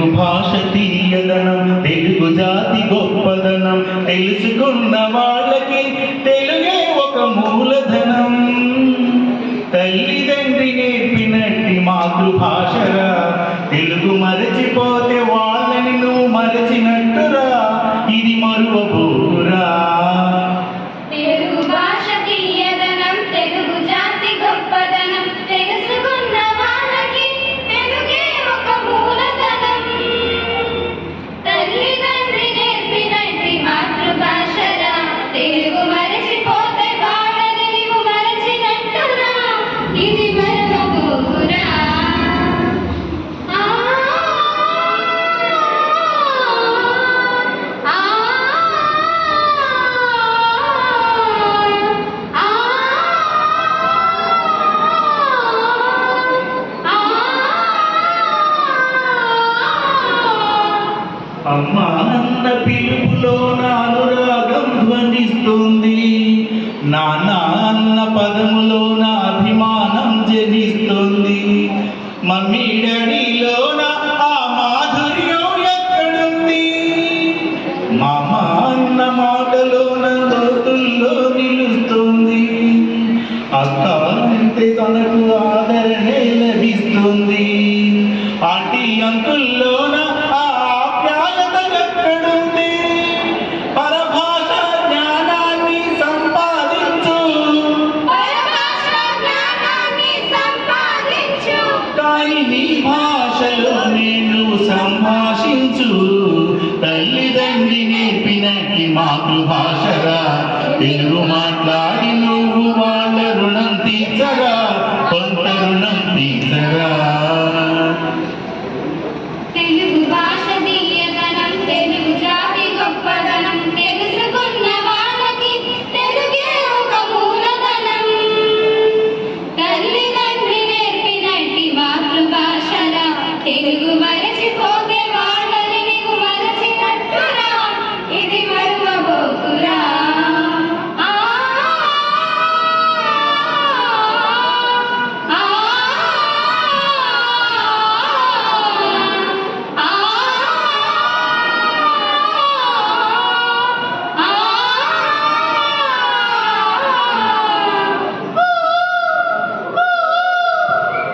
తెలుగు భాష తీయదనం తెలుగు జాతి గొప్పదనం తెలుసుకున్న వాళ్ళకి తెలుగే ఒక మూలధనం. తల్లిదండ్రి నేర్పినట్టి మాతృభాష ఇది అన్న పిలుపులో అనురాగం ధ్వనిస్తుంది. నాన్న అన్న Mami కానీ నీ భాషలో నేను సంభాషించు. తల్లిదండ్రి నేర్పినట్టి మాతృభాషగా. తెలుగు మాట్లాడి నువ్వు తెలుగు మరచిపోతే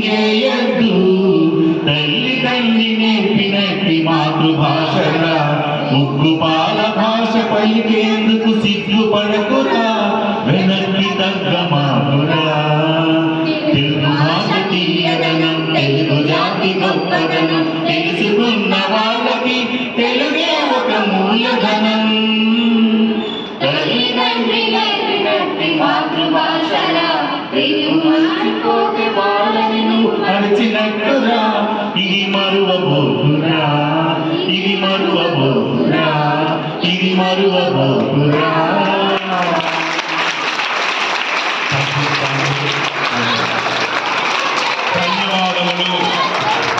భాషాచారాలను నింగేయద్దు తల్లి తల్లి నేర్పినట్టి మాతృభాషగా ముగ్గు పాల భాష పలికేందుకు సిగ్గు పడకురా వెనక్కి తగ్గ మాతురా తెలుగు భాష తీయదనం తెలుగు జాతి గొప్పదనం తెలుసుకున్న వాళ్ళకి తెలుగే ఒక మూలధనం తల్లిదండ్రి నేర్పినట్టి మరువబోతురా. ఇది మరువబోతురా. ఇది మరువబోతురా. ధన్యవాదములు.